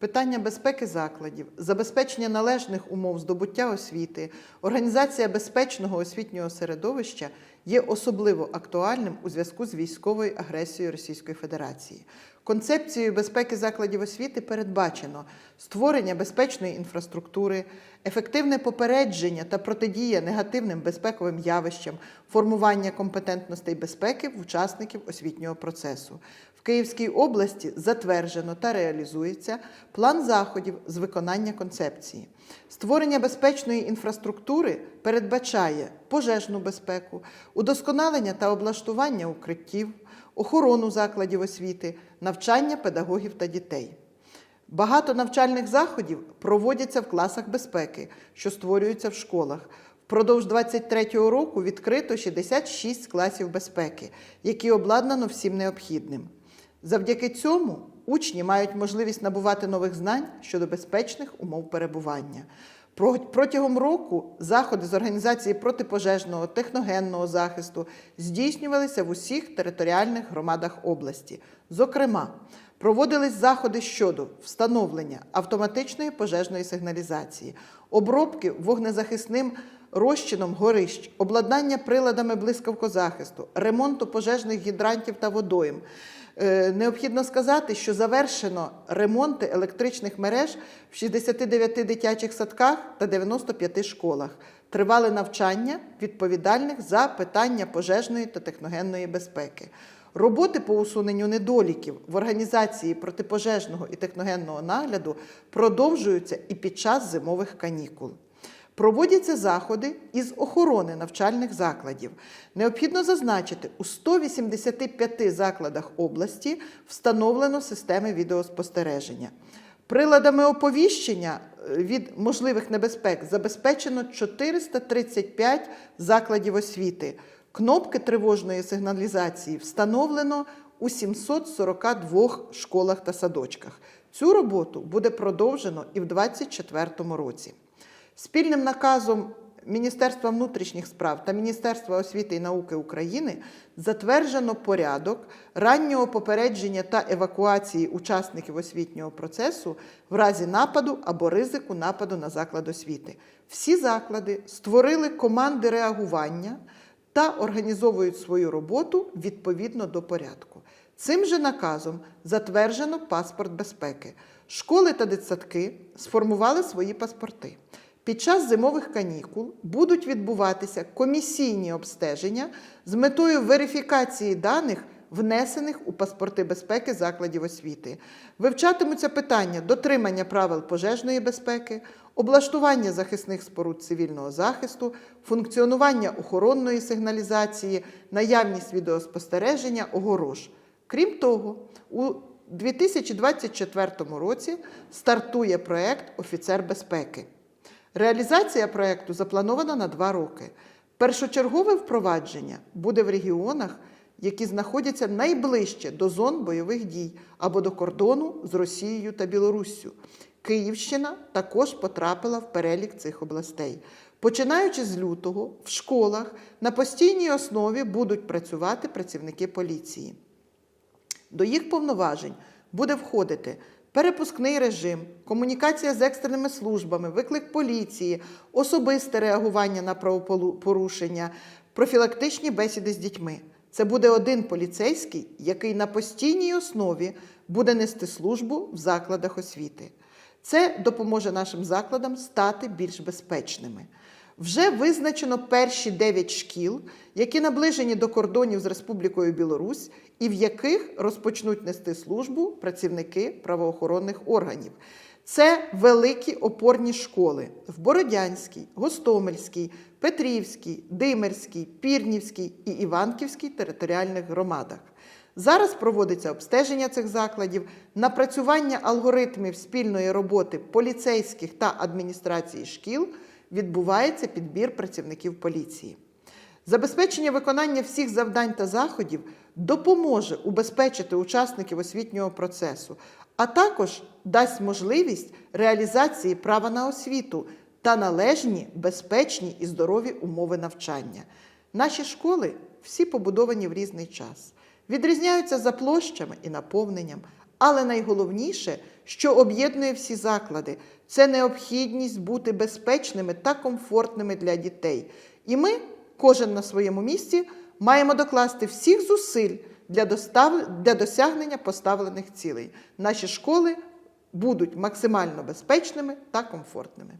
Питання безпеки закладів, забезпечення належних умов здобуття освіти, організація безпечного освітнього середовища є особливо актуальним у зв'язку з військовою агресією Російської Федерації. Концепцією безпеки закладів освіти передбачено створення безпечної інфраструктури, ефективне попередження та протидія негативним безпековим явищам, формування компетентностей безпеки в учасників освітнього процесу. В Київській області затверджено та реалізується план заходів з виконання концепції. Створення безпечної інфраструктури передбачає пожежну безпеку, удосконалення та облаштування укриттів, охорону закладів освіти, навчання педагогів та дітей. Багато навчальних заходів проводяться в класах безпеки, що створюються в школах. Впродовж 23-го року відкрито 66 класів безпеки, які обладнано всім необхідним. Завдяки цьому учні мають можливість набувати нових знань щодо безпечних умов перебування. Протягом року заходи з організації протипожежного техногенного захисту здійснювалися в усіх територіальних громадах області. Зокрема, проводились заходи щодо встановлення автоматичної пожежної сигналізації, обробки вогнезахисним розчином горищ, обладнання приладами блискавкозахисту, ремонту пожежних гідрантів та водойм. Е, Необхідно сказати, що завершено ремонти електричних мереж в 69 дитячих садках та 95 школах. Тривали навчання відповідальних за питання пожежної та техногенної безпеки. Роботи по усуненню недоліків в організації протипожежного і техногенного нагляду продовжуються і під час зимових канікул. Проводяться заходи із охорони навчальних закладів. Необхідно зазначити, у 185 закладах області встановлено системи відеоспостереження. Приладами оповіщення е, від можливих небезпек забезпечено 435 закладів освіти. Кнопки тривожної сигналізації встановлено у 742 школах та садочках. Цю роботу буде продовжено і в 2024 році. Спільним наказом Міністерства внутрішніх справ та Міністерства освіти і науки України затверджено порядок раннього попередження та евакуації учасників освітнього процесу в разі нападу або ризику нападу на заклад освіти. Всі заклади створили команди реагування та організовують свою роботу відповідно до порядку. Цим же наказом затверджено паспорт безпеки. Школи та дитсадки сформували свої паспорти. Під час зимових канікул будуть відбуватися комісійні обстеження з метою верифікації даних, внесених у паспорти безпеки закладів освіти. Вивчатимуться питання дотримання правил пожежної безпеки, облаштування захисних споруд цивільного захисту, функціонування охоронної сигналізації, наявність відеоспостереження, огорож. Крім того, у 2024 році стартує проект Офіцер безпеки. Реалізація проекту запланована на два роки. Першочергове впровадження буде в регіонах, які знаходяться найближче до зон бойових дій або до кордону з Росією та Білоруссю. Київщина також потрапила в перелік цих областей. Починаючи з лютого, в школах на постійній основі будуть працювати працівники поліції. До їх повноважень буде входити перепускний режим, комунікація з екстреними службами, виклик поліції, особисте реагування на правопорушення, профілактичні бесіди з дітьми. Це буде один поліцейський, який на постійній основі буде нести службу в закладах освіти. Це допоможе нашим закладам стати більш безпечними. Вже визначено перші 9 шкіл, які наближені до кордонів з Республікою Білорусь і в яких розпочнуть нести службу працівники правоохоронних органів. Це великі опорні школи в Бородянській, Гостомельській, Петрівській, Димерській, Пірнівській і Іванківській територіальних громадах. Зараз проводиться обстеження цих закладів, напрацювання алгоритмів спільної роботи поліцейських та адміністрації шкіл відбувається підбір працівників поліції. Забезпечення виконання всіх завдань та заходів допоможе убезпечити учасників освітнього процесу, а також дасть можливість реалізації права на освіту та належні, безпечні і здорові умови навчання. Наші школи всі побудовані в різний час, відрізняються за площами і наповненням, Але найголовніше, що об'єднує всі заклади, це необхідність бути безпечними та комфортними для дітей. І ми, кожен на своєму місці, маємо докласти всіх зусиль для, достав... для досягнення поставлених цілей. Наші школи будуть максимально безпечними та комфортними.